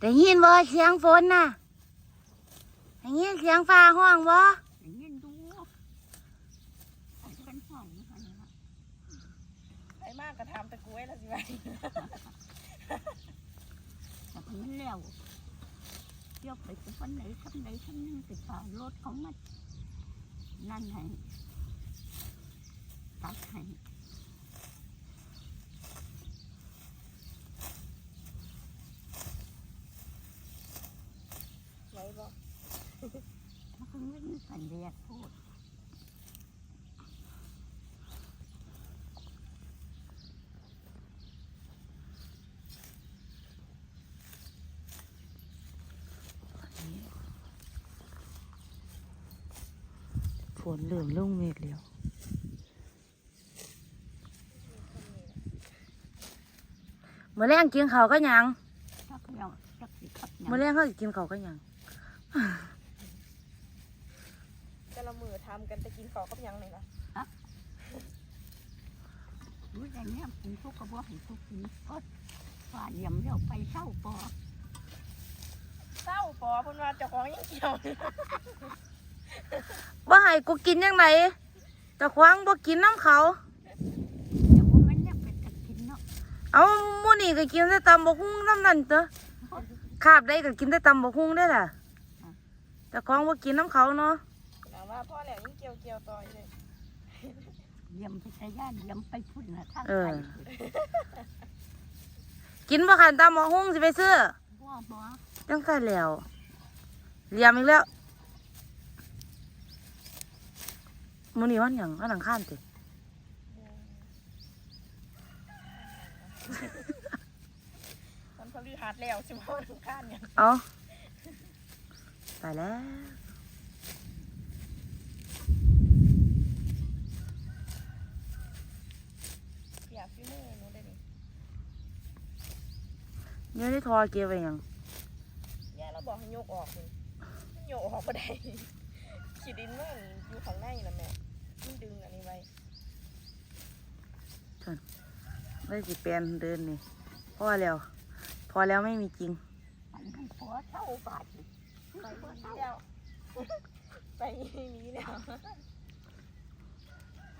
ได้ยินบ่เสียงฝนน่ะได้ยินเสียงฟ้าห้องบ่ได้ยินดูไอ้เป็นห้องนี่ค่ะนี่นะไอ้มากก็ทำตะกล้วยแล้วสิไว้แต่มันแล้วเที่ยวไปจะวันไหนทำไหนทำนึงติดต่อรถของมันนั่นให้ตัดให้ ไว้บ่ มันก็ไม่มีสัญญาพูดฝนเหลืองลงเมฆแล้วมื้อแรงกินข้าวก็ยังถ้าเขาเอาจักสิขับมื้อแรงเขาสิกินข้าวก็ยัง แต่ละมือทำกันจะกินข้าวกับหยังเลยนะรู้แต่เนี้ยผมทุกข์ก็บอกให้ทุกข์กินก็ฝ่าเหลี่ยมเลี้ยวไปเศร้าปอเศร้าปอเพิ่นว่าเจ้าของยังเกี่ยวบ่ให้กูกินยังไงแต่ควางบ่กินน้ำเขา แต่ว่ามันเนี่ยเป็นตะกินเนาะเอาหมู่นี่ก็กินแต่ตำบักหุ่งน้ำนั่นเด้อคาบได้ก็กินแต่ตำบักหุ่งได้อล่ะแต่ควางบ่กินน้ำเขาเนาะถาม ว่าพ่อแหลมยังเกี่ยวเกี่ยวต่ออยู่เลยเหลี่ยมไปใช้ย่านเหลี่ยมไปพุ่นนะทางเออไกลกินบ่คันตำบักหุ่งสิไปซื้อว่าบ่จังใส่แล้วเลียมอีกแล้วมื้อนี้วันหยังวันอังคารติมันพฤหัสแล้วสิบ่ทุกข้านเนี่ย เอาไปแล้ว อยากฟิมือหนูได้ดิเนี่ยวได้ทอเก็บไว้หยังย่าเราบอกให้โยกออกเลยมันโยกออกบ่ได้ขีดดินมันอยู่ข้างในน่ะแม่มันดึงอันนี้ไว้ได้สิแปลนเดินนี่พอแล้ว พอแล้วไม่มีจริงมันให้ผัวเศร้าบาดนี่ไปนี้แล้วไปนี้แล้ว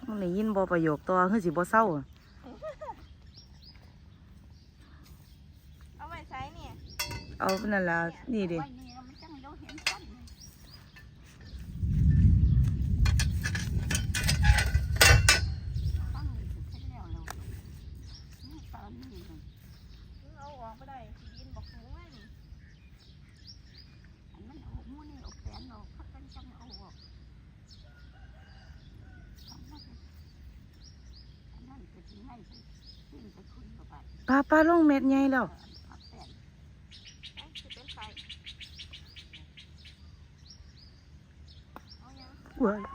มันได้ยินบ่ประโยคตัวคือสิบ่เศร้าอะเอา เอานั่นล่ะนี่ดิ ไว้นี่มันจังเราเห็นกันนี่ฟังเลยสิเสร็จแล้วเรานี่ตอนนี้มัน เอาออกไม่ได้ขีดดินบอกสูงเลยนี่ อันนั้นเอาหมูนี่เอาแขนออกพักกันจังเอาออกอันนั้นอันนั้นก็สิให้ไปขึ้นไปคุยกับบัด ปลาปลาลงเม็ดใหญ่แล้ว ไ